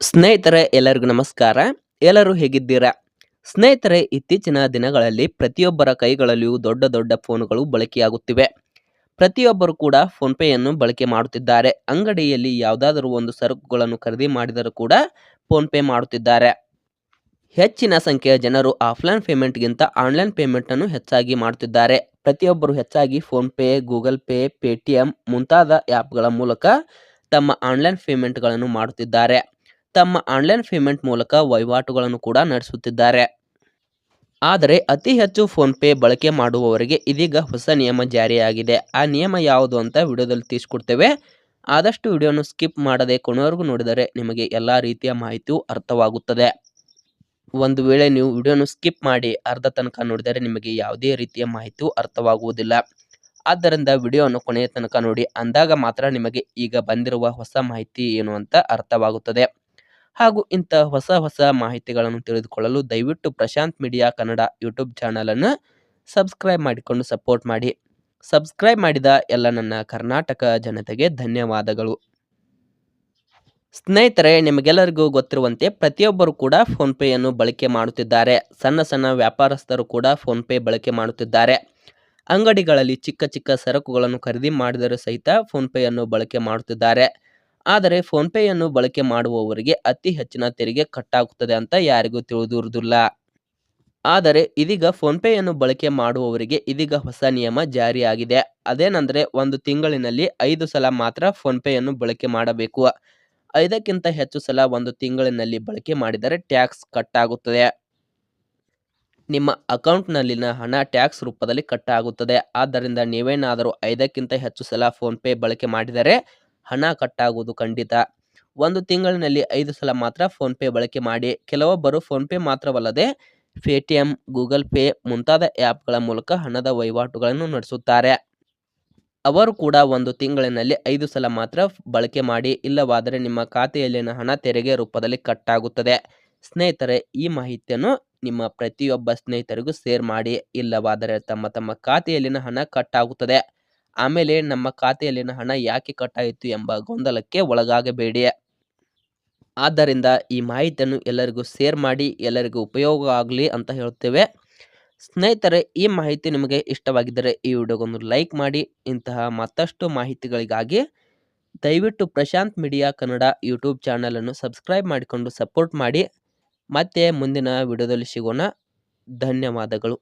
ಸ್ನೇಹಿತರೆ, ಎಲ್ಲರಿಗೂ ನಮಸ್ಕಾರ. ಎಲ್ಲರೂ ಹೇಗಿದ್ದೀರಾ? ಸ್ನೇಹಿತರೆ, ಇತ್ತೀಚಿನ ದಿನಗಳಲ್ಲಿ ಪ್ರತಿಯೊಬ್ಬರ ಕೈಗಳಲ್ಲಿಯೂ ದೊಡ್ಡ ದೊಡ್ಡ ಫೋನುಗಳು ಬಳಕೆಯಾಗುತ್ತಿವೆ. ಪ್ರತಿಯೊಬ್ಬರು ಕೂಡ ಫೋನ್ಪೇಯನ್ನು ಬಳಕೆ ಮಾಡುತ್ತಿದ್ದಾರೆ. ಅಂಗಡಿಯಲ್ಲಿ ಯಾವುದಾದರೂ ಒಂದು ಸರಕುಗಳನ್ನು ಖರೀದಿ ಮಾಡಿದರೂ ಕೂಡ ಫೋನ್ಪೇ ಮಾಡುತ್ತಿದ್ದಾರೆ. ಹೆಚ್ಚಿನ ಸಂಖ್ಯೆಯ ಜನರು ಆಫ್ಲೈನ್ ಪೇಮೆಂಟ್ಗಿಂತ ಆನ್ಲೈನ್ ಪೇಮೆಂಟನ್ನು ಹೆಚ್ಚಾಗಿ ಮಾಡುತ್ತಿದ್ದಾರೆ. ಪ್ರತಿಯೊಬ್ಬರು ಹೆಚ್ಚಾಗಿ ಫೋನ್ಪೇ, ಗೂಗಲ್ ಪೇ, ಪೇಟಿಎಂ ಮುಂತಾದ ಆ್ಯಪ್ಗಳ ಮೂಲಕ ತಮ್ಮ ಆನ್ಲೈನ್ ಪೇಮೆಂಟ್ಗಳನ್ನು ಮಾಡುತ್ತಿದ್ದಾರೆ. ತಮ್ಮ ಆನ್ಲೈನ್ ಪೇಮೆಂಟ್ ಮೂಲಕ ವಹಿವಾಟುಗಳನ್ನು ಕೂಡ ನಡೆಸುತ್ತಿದ್ದಾರೆ. ಆದರೆ ಅತಿ ಹೆಚ್ಚು ಫೋನ್ಪೇ ಬಳಕೆ ಮಾಡುವವರಿಗೆ ಇದೀಗ ಹೊಸ ನಿಯಮ ಜಾರಿಯಾಗಿದೆ. ಆ ನಿಯಮ ಯಾವುದು ಅಂತ ವಿಡಿಯೋದಲ್ಲಿ ತಿಳಿಸ್ಕೊಡ್ತೇವೆ. ಆದಷ್ಟು ವಿಡಿಯೋನು ಸ್ಕಿಪ್ ಮಾಡದೆ ಕೊನೆವರೆಗೂ ನೋಡಿದರೆ ನಿಮಗೆ ಎಲ್ಲ ರೀತಿಯ ಮಾಹಿತಿಯೂ ಅರ್ಥವಾಗುತ್ತದೆ. ಒಂದು ವೇಳೆ ನೀವು ವಿಡಿಯೋನು ಸ್ಕಿಪ್ ಮಾಡಿ ಅರ್ಧ ತನಕ ನೋಡಿದರೆ ನಿಮಗೆ ಯಾವುದೇ ರೀತಿಯ ಮಾಹಿತಿಯೂ ಅರ್ಥವಾಗುವುದಿಲ್ಲ. ಆದ್ದರಿಂದ ವಿಡಿಯೋವನ್ನು ಕೊನೆಯ ತನಕ ನೋಡಿ. ಅಂದಾಗ ಮಾತ್ರ ನಿಮಗೆ ಈಗ ಬಂದಿರುವ ಹೊಸ ಮಾಹಿತಿ ಏನು ಅಂತ ಅರ್ಥವಾಗುತ್ತದೆ. ಹಾಗೂ ಇಂತಹ ಹೊಸ ಹೊಸ ಮಾಹಿತಿಗಳನ್ನು ತಿಳಿದುಕೊಳ್ಳಲು ದಯವಿಟ್ಟು ಪ್ರಶಾಂತ್ ಮೀಡಿಯಾ ಕನ್ನಡ ಯೂಟ್ಯೂಬ್ ಚಾನಲನ್ನು ಸಬ್ಸ್ಕ್ರೈಬ್ ಮಾಡಿಕೊಂಡು ಸಪೋರ್ಟ್ ಮಾಡಿ. ಸಬ್ಸ್ಕ್ರೈಬ್ ಮಾಡಿದ ಎಲ್ಲ ನನ್ನ ಕರ್ನಾಟಕ ಜನತೆಗೆ ಧನ್ಯವಾದಗಳು. ಸ್ನೇಹಿತರೆ, ನಿಮಗೆಲ್ಲರಿಗೂ ಗೊತ್ತಿರುವಂತೆ ಪ್ರತಿಯೊಬ್ಬರು ಕೂಡ ಫೋನ್ಪೇಯನ್ನು ಬಳಕೆ ಮಾಡುತ್ತಿದ್ದಾರೆ. ಸಣ್ಣ ಸಣ್ಣ ವ್ಯಾಪಾರಸ್ಥರು ಕೂಡ ಫೋನ್ಪೇ ಬಳಕೆ ಮಾಡುತ್ತಿದ್ದಾರೆ. ಅಂಗಡಿಗಳಲ್ಲಿ ಚಿಕ್ಕ ಚಿಕ್ಕ ಸರಕುಗಳನ್ನು ಖರೀದಿ ಮಾಡಿದರೂ ಸಹಿತ ಫೋನ್ಪೇಯನ್ನು ಬಳಕೆ ಮಾಡುತ್ತಿದ್ದಾರೆ. ಆದರೆ ಫೋನ್ಪೇಯನ್ನು ಬಳಕೆ ಮಾಡುವವರಿಗೆ ಅತಿ ಹೆಚ್ಚಿನ ತೆರಿಗೆ ಕಟ್ಟಾಗುತ್ತದೆ ಅಂತ ಯಾರಿಗೂ ತಿಳಿದಿರುವುದಿಲ್ಲ. ಆದರೆ ಇದೀಗ ಫೋನ್ಪೇಯನ್ನು ಬಳಕೆ ಮಾಡುವವರಿಗೆ ಇದೀಗ ಹೊಸ ನಿಯಮ ಜಾರಿಯಾಗಿದೆ. ಅದೇನೆಂದರೆ ಒಂದು ತಿಂಗಳಿನಲ್ಲಿ ಐದು ಸಲ ಮಾತ್ರ ಫೋನ್ಪೇಯನ್ನು ಬಳಕೆ ಮಾಡಬೇಕು. ಐದಕ್ಕಿಂತ ಹೆಚ್ಚು ಸಲ ಒಂದು ತಿಂಗಳಿನಲ್ಲಿ ಬಳಕೆ ಮಾಡಿದರೆ ಟ್ಯಾಕ್ಸ್ ಕಟ್ಟಾಗುತ್ತದೆ. ನಿಮ್ಮ ಅಕೌಂಟ್ನಲ್ಲಿನ ಹಣ ಟ್ಯಾಕ್ಸ್ ರೂಪದಲ್ಲಿ ಕಟ್ಟಾಗುತ್ತದೆ. ಆದ್ದರಿಂದ ನೀವೇನಾದರೂ ಐದಕ್ಕಿಂತ ಹೆಚ್ಚು ಸಲ ಫೋನ್ಪೇ ಬಳಕೆ ಮಾಡಿದರೆ ಹಣ ಕಟ್ಟಾಗುವುದು ಖಂಡಿತ. ಒಂದು ತಿಂಗಳಿನಲ್ಲಿ ಐದು ಸಲ ಮಾತ್ರ ಫೋನ್ಪೇ ಬಳಕೆ ಮಾಡಿ. ಕೆಲವೊಬ್ಬರು ಫೋನ್ಪೇ ಮಾತ್ರವಲ್ಲದೆ ಪೇಟಿಎಂ, ಗೂಗಲ್ ಪೇ ಮುಂತಾದ ಆ್ಯಪ್ಗಳ ಮೂಲಕ ಹಣದ ವಹಿವಾಟುಗಳನ್ನು ನಡೆಸುತ್ತಾರೆ. ಅವರು ಕೂಡ ಒಂದು ತಿಂಗಳಿನಲ್ಲಿ ಐದು ಸಲ ಮಾತ್ರ ಬಳಕೆ ಮಾಡಿ. ಇಲ್ಲವಾದರೆ ನಿಮ್ಮ ಖಾತೆಯಲ್ಲಿನ ಹಣ ತೆರಿಗೆ ರೂಪದಲ್ಲಿ ಕಟ್ಟಾಗುತ್ತದೆ. ಸ್ನೇಹಿತರೆ, ಈ ಮಾಹಿತಿಯನ್ನು ನಿಮ್ಮ ಪ್ರತಿಯೊಬ್ಬ ಸ್ನೇಹಿತರಿಗೂ ಶೇರ್ ಮಾಡಿ. ಇಲ್ಲವಾದರೆ ತಮ್ಮ ತಮ್ಮ ಖಾತೆಯಲ್ಲಿನ ಹಣ ಕಟ್ಟಾಗುತ್ತದೆ. ಆಮೇಲೆ ನಮ್ಮ ಖಾತೆಯಲ್ಲಿನ ಹಣ ಯಾಕೆ ಕಟ್ಟಾಯಿತು ಎಂಬ ಗೊಂದಲಕ್ಕೆ ಒಳಗಾಗಬೇಡಿ. ಆದ್ದರಿಂದ ಈ ಮಾಹಿತಿಯನ್ನು ಎಲ್ಲರಿಗೂ ಶೇರ್ ಮಾಡಿ, ಎಲ್ಲರಿಗೂ ಉಪಯೋಗ ಆಗಲಿ ಅಂತ ಹೇಳುತ್ತೇವೆ ಸ್ನೇಹಿತರೆ, ಈ ಮಾಹಿತಿ ನಿಮಗೆ ಇಷ್ಟವಾಗಿದ್ದರೆ ಈ ವಿಡಿಯೋಗೊಂದು ಲೈಕ್ ಮಾಡಿ, ಇಂತಹ ಮತ್ತಷ್ಟು ಮಾಹಿತಿಗಳಿಗಾಗಿ ದಯವಿಟ್ಟು ಪ್ರಶಾಂತ್ ಮೀಡಿಯಾ ಕನ್ನಡ ಯೂಟ್ಯೂಬ್ ಚಾನಲನ್ನು ಸಬ್ಸ್ಕ್ರೈಬ್ ಮಾಡಿಕೊಂಡು ಸಪೋರ್ಟ್ ಮಾಡಿ. ಮತ್ತೆ ಮುಂದಿನ ವಿಡಿಯೋದಲ್ಲಿ ಸಿಗೋಣ. ಧನ್ಯವಾದಗಳು.